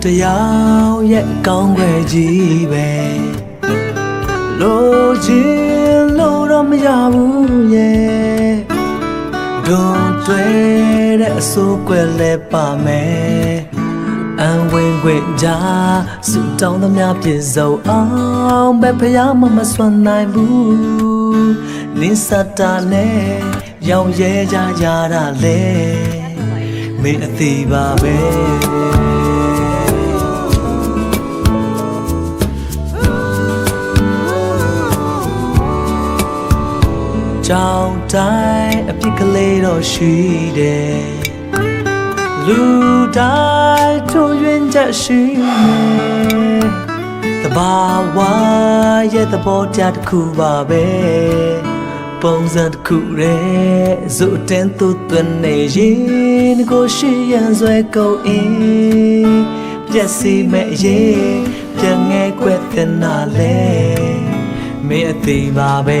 လူတယောက်ရဲ့ကောင်းွယ်ကြီးပဲလို့ချင်းလို့တော့မရဘူးရဲ့ဒွန်တွဲတဲ့အစိုးကွယ်လဲပါမယ်အန်ဝင်ခွင့်ကြစူတောင်းသမျှပြည့်စုံအောင်ပဲဖယားမမစွမ်းနိုင်ဘူးနင်းစတာနဲ့ရောင်ရဲကြကြတာလေမင်းအသေးပါပဲ ကြောင်တိုင်းအပြစ်ကလေးတော့ရှိတယ်လူတိုင်းထုံရွင်ချက်ရှိမယ်တဘာဝရဲ့သဘောတရားတစ်ခုပါပဲပုံစံတစ်ခုရဲ့ဇုတ်တင်သူသွင်းနေရင်ကိုရှိရန်ဆွဲကုန်အင်းပြက်စီမဲ့ရေးပြန်ငဲကွက်တဲ့နာလေမင်းအသေးပါပဲ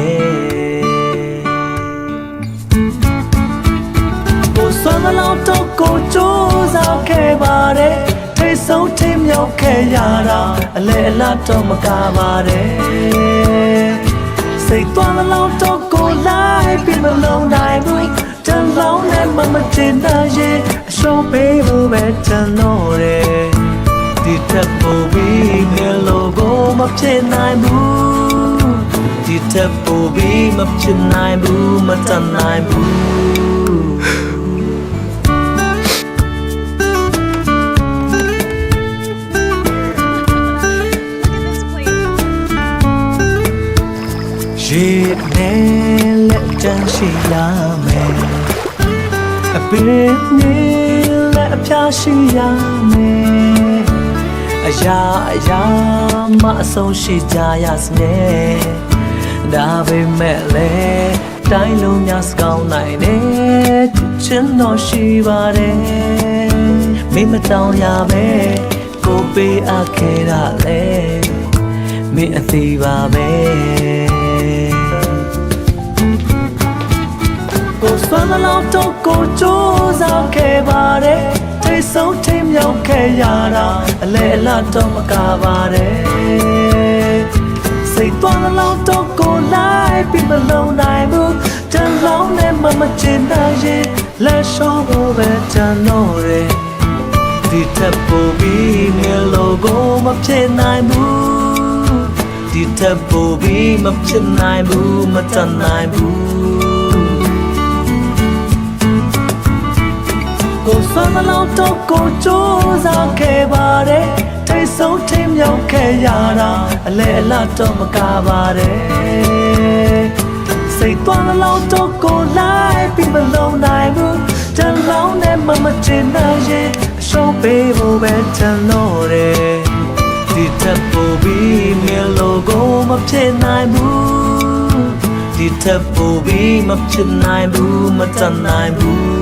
မ်းမလောက်တော့ကိုကြိုးစားခဲ့ပါတယ်ထိတ်ဆုံးထိမြောက်ခဲ့ရတာအလဲအလတ်တော့မကားပါတယ်စိတ်သွားမလောက်တော့ကိုလိုက်ပြီးမလုံးနိုင်ဘူးတန်လောင်းနဲ့မမတင်နိုင်ရင်အရှုံးပေးဖို့ပဲတန်တော့တယ်ဒီထက်ပိုပြီးငယ်လို့ကိုမဖြစ်နိုင်ဘူးဒီထက်ပိုပြီးမဖြစ်နိုင်ဘူးမတန်နိုင်ဘူး ရေနဲ့လက်တန်းရှိရမယ်အပင်နဲ့လက်အပြားရှိရမယ်အရာအရာမအဆုံးရှိကြရစနဲ့ဒါပေမဲ့လေတိုင်းလုံးများစကောင်းနိုင်တယ်ချစ်တော်ရှိပါတယ်မိမတောင်းရပဲကိုပေးအပ်ခဲ့တာလေမင်းအသေးပါပဲ စွမ်းမလောက်တော့ကိုကြိုးစားခဲ့ပါတယ်ထိတ်ဆုံးထိတ်မြောက်ခဲ့ရတာအလဲအလတ်တော့မကားပါတယ်စိတ်သွားမလောက်တော့ကိုလိုက်ပြီးမလုံးနိုင်ဘူးတန်လောင်းနဲ့မမချင်နိုင်ရင်လက်ရှော့ဖို့ပဲတန်တော့တယ်ဒီထက်ပိုပြီးငယ်လို့ကိုမဖြစ်နိုင်ဘူးဒီထက်ပိုပြီးမဖြစ်နိုင်ဘူးမတန်နိုင်ဘူး ကိုစွမ်းမလို့တော့ကိုကြိုးစားခဲ့ပါတယ်ထိတ်ဆုံးထိမြောက်ခဲ့ရတာအလဲအလတ်တော့မကားပါတယ်စိတ်သွားမလို့တော့ကိုလိုက်ပြီးမလုံးနိုင်ဘူးတန်လောင်းနဲ့မမချင်နိုင်ရင်အရှုံးပေးဖို့ပဲတန်လို့တယ်ဒီထက်ပိုပြီးငယ်လို့ကိုမဖြစ်နိုင်ဘူးဒီထက်ပိုပြီးမဖြစ်နိုင်ဘူးမတန်နိုင်ဘူး